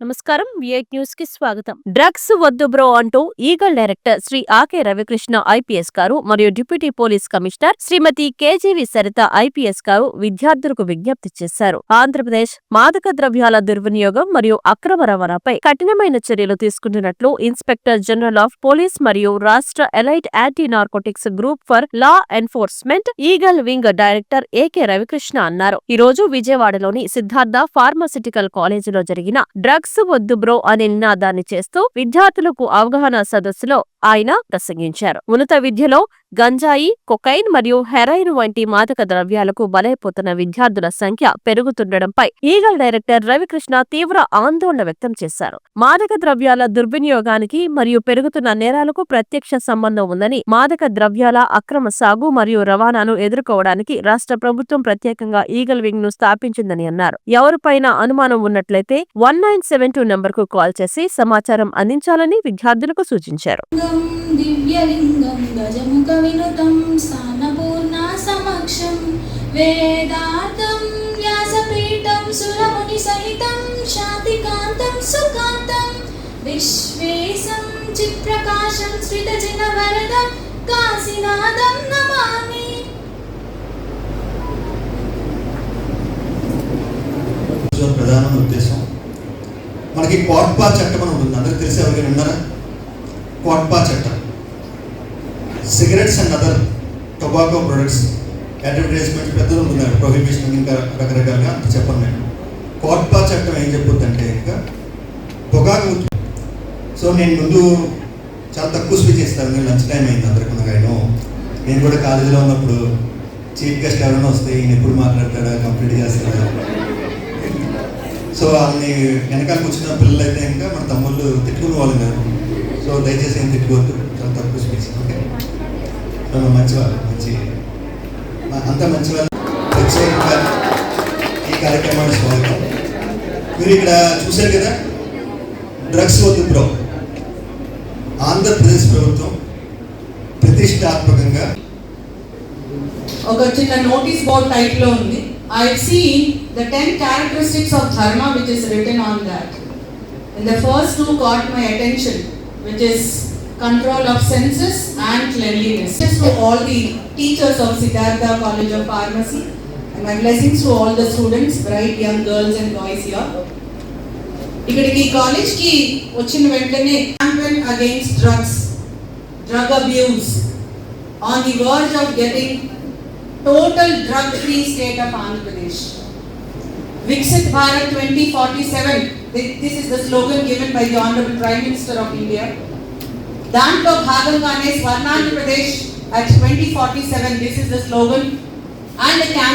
నమస్కారం. విఐట్ న్యూస్కి స్వాగతం. డ్రగ్స్ వద్దు బ్రో అంటూ Eagle director Shri AK Ravikrishna IPS గారు మరియు deputy police commissioner Shrimati KGV Saritha IPS గారు విద్యార్థులకు విజ్ఞప్తి చేశారు. ఆంధ్రప్రదేశ్ మాదక ద్రవ్యాల దుర్వినియోగం మరియు అక్రమ రవాణాపై కఠినమైన చర్యలు తీసుకుంటున్నట్లు ఇన్స్పెక్టర్ జనరల్ ఆఫ్ పోలీస్ మరియు రాష్ట్ర elite anti narcotics group for law enforcement eagle wing director AK Ravikrishna అన్నారు. ఈ రోజు విజయవాడలోని సిద్ధార్థ ఫార్మాసిటికల్ కాలేజీలో జరిగిన డ్రగ్స్ వద్దు బ్రో అనే నినాదాన్ని చేస్తూ విద్యార్థులకు అవగాహన సదస్సులో ఆయన ప్రసంగించారు. ఉన్నత విద్యలో గంజాయి కొకైన్ మరియు హెరాయిన్ వంటి మాదక ద్రవ్యాలకు బలైపోతున్న విద్యార్థుల సంఖ్య పెరుగుతుండటంపై ఈగల్ డైరెక్టర్ రవికృష్ణ తీవ్ర ఆందోళన వ్యక్తం చేశారు. మాదక ద్రవ్యాల దుర్వినియోగానికి మరియు పెరుగుతున్న నేరాలకు ప్రత్యక్ష సంబంధం ఉందని మాదక ద్రవ్యాల అక్రమ సాగు మరియు రవాణాను ఎదుర్కోవడానికి రాష్ట్ర ప్రభుత్వం ప్రత్యేకంగా ఈగల్ వింగ్ను స్థాపించిందని అన్నారు. ఎవరిపైన అనుమానం ఉన్నట్లయితే వన్ నైన్ సెవెన్ టూ నంబర్కు కాల్ చేసి సమాచారం అందించాలని విద్యార్థులకు సూచించారు. వినుతం స్థానపూర్ణ సమక్షం. వేదార్థం వ్యాసపీఠం సురముని సహితం శాంతికాంతం సుకాంతం విశ్వేశం కాశీనాథం నమామి. ప్రధాన ఉద్దేశం. మనకి కోట్పా చట్టం అని ఉంటుంది అందరికి తెలిసి ఎవరికైనా ఉన్నారా? కోట్పా చట్టం. Cigarettes and other tobacco products advertisement పెద్దలు ఉన్నారు. ప్రొహిబిషన్ ఇంకా రకరకాలుగా అంత చెప్పను నేను కోట్పా చట్టం ఏం చెప్పుద్దంటే ఇంకా పొగాకు సో నేను ముందు చాలా తక్కువ స్పీచ్ ఇస్తాను నేను లంచ్ టైం అయింది అందరికీ ఆయన నేను కూడా కాలేజీలో ఉన్నప్పుడు చీఫ్ గెస్ట్ ఎవరైనా వస్తే ఈయన ఎప్పుడు మాట్లాడతాడా కంప్లీట్ చేస్తాడా? సో వాళ్ళని వెనకాల కూర్చున్న పిల్లలు అయితే ఇంకా మన తమ్ముళ్ళు తిట్టుకునే వాళ్ళు కాదు సో దయచేసి ఏం తిట్టుకోవద్దు చాలా తక్కువ స్పీచ్ ఓకే సో మంచి వాళ్ళు మంచి. అంత మంచి వాళ్ళు ప్రత్యేకంగా ఈ కార్యక్రమాన్ని స్వాగతం. మీరు ఇక్కడ చూశారు కదా డ్రగ్స్ వద్దు బ్రో. ఆంధ్రప్రదేశ్ ప్రభుత్వం ప్రతిష్టాత్మకంగా ఒక చిన్న నోటీస్ బోర్డ్ టైప్లో ఉంది. I seen the ten characteristics of dharma which is return on that and the first two caught my attention which is control of senses and cleanliness. Just to all the teachers of Siddhartha College of Pharmacy and my blessings to all the students, bright young girls and boys here. ఇక్కడికి college కి వచ్చిన వెంటనే campaign against drugs drug abuse on the verge of getting total drug free state of Andhra Pradesh. Viksit Bharat 2047, Thi- this is the slogan given by the Honorable Prime Minister of India. దాంట్లో భాగంగానే Swarnandhra Pradesh at 2047, this is the slogan and the campaign